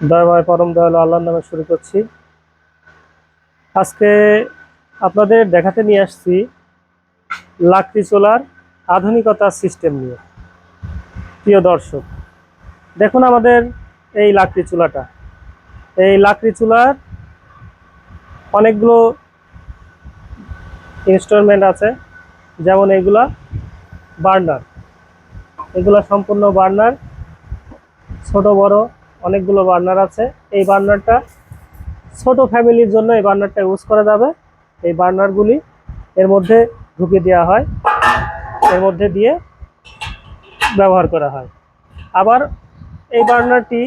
দয়াময় পরম দয়াল আল্লাহর নামে শুরু করছি। আজকে আপনাদের দেখাতে নিয়ে আসছি লাকড়ি চোলার আধুনিকতার সিস্টেম নিয়ে। প্রিয় দর্শক, দেখুন আমাদের এই লাকড়ি চুলাটা। এই লাকড়ি চুলার অনেকগুলো ইনস্টলমেন্ট আছে, যেমন এগুলা বার্নার। এগুলা সম্পূর্ণ বার্নার, ছোট বড়। অনেকগুলো বার্নার আছে। এই বার্নারটা ছোট ফ্যামিলির জন্য এই বার্নারটা ইউজ করা যাবে। এই বার্নারগুলি এর মধ্যে ঢুকে দেওয়া হয়। এর মধ্যে দিয়ে ব্যবহার করা হয়। আবার এই বার্নারটি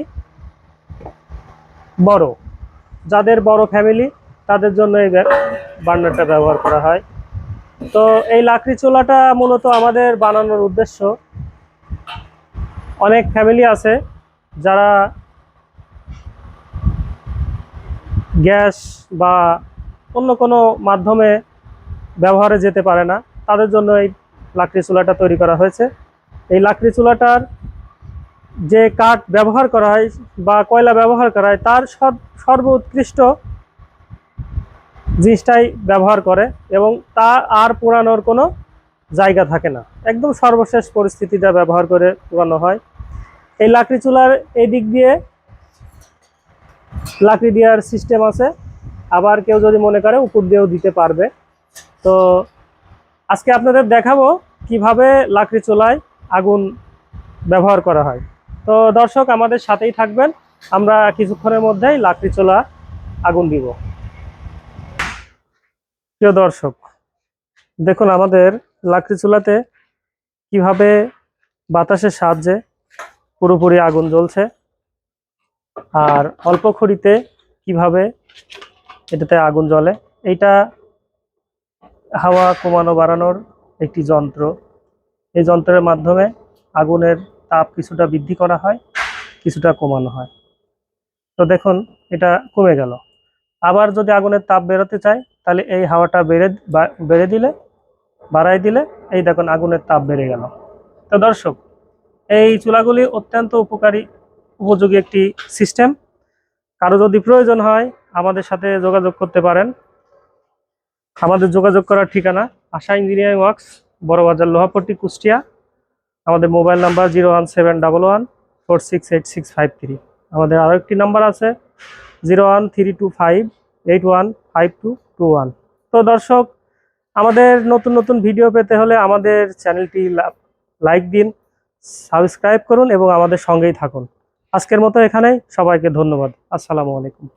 বড়। যাদের বড় ফ্যামিলি, তাদের জন্য এই বার্নারটা ব্যবহার করা হয়। তো এই লাকড়ি চোলাটা মূলত আমাদের বানানোর উদ্দেশ্য। অনেক ফ্যামিলি আছে যারা গ্যাস বা অন্য কোনো মাধ্যমে ব্যবহারে যেতে পারে না। তাদের জন্য এই লাকড়ি চুলাটা তৈরি করা হয়েছে। এই লাকড়ি চুলাটার যে কাঠ ব্যবহার করা হয় বা কয়লা ব্যবহার করা হয়, তার সর- সর্বোৎকৃষ্ট জিনিসটাই ব্যবহার করে এবং তা আর পোড়ানোর কোনো জায়গা থাকে না। একদম সর্বশেষ পরিস্থিতিটা ব্যবহার করে পোড়ানো হয়। এই লাকড়ি চুলার এই দিক দিয়ে লাকড়ি দেওয়ার সিস্টেম আছে। আবার কেউ যদি মনে করে উপর দিয়েও দিতে পারবে। তো আজকে আপনাদের দেখাবো কীভাবে লাকড়ি চুলায় আগুন ব্যবহার করা হয়। তো দর্শক, আমাদের সাথেই থাকবেন। আমরা কিছুক্ষণের মধ্যেই লাকড়ি চুলা আগুন দিব। প্রিয় দর্শক, দেখুন আমাদের লাকড়ি চুলাতে কীভাবে বাতাসের সাহায্যে পুরোপুরি আগুন জ্বলছে। আর অল্প খড়িতে কীভাবে এটাতে আগুন জ্বলে, এইটা হাওয়া কমানো বাড়ানোর একটি যন্ত্র। এই যন্ত্রের মাধ্যমে আগুনের তাপ কিছুটা বৃদ্ধি করা হয়, কিছুটা কমানো হয়। তো দেখুন, এটা কমে গেল। আবার যদি আগুনের তাপ বেরোতে চায়, তাহলে এই হাওয়াটা বেড়ে বেড়ে দিলে বাড়াই দিলে এই দেখুন আগুনের তাপ বেড়ে গেল। তো দর্শক, এই চুলাগুলি অত্যন্ত উপকারী উপযোগী একটি সিস্টেম কারও যদি প্রয়োজন হয়, আমাদের সাথে যোগাযোগ করতে পারেন। আমাদের যোগাযোগ করার ঠিকানা আশা ইঞ্জিনিয়ারিং ওয়ার্কস, বড়বাজার লোহাপট্টি, কুষ্টিয়া। আমাদের mobile number zero one seven double one four six eight six five three. আমাদের আরও একটি নাম্বার আছে zero one three two five eight one five two two one. তো দর্শক, আমাদের নতুন নতুন ভিডিও পেতে হলে আমাদের চ্যানেলটি লাইক দিন, সাবস্ক্রাইব করুন এবং আমাদের সঙ্গেই থাকুন। আজকের মতো এখানেই। সবাইকে ধন্যবাদ। আসসালামু আলাইকুম।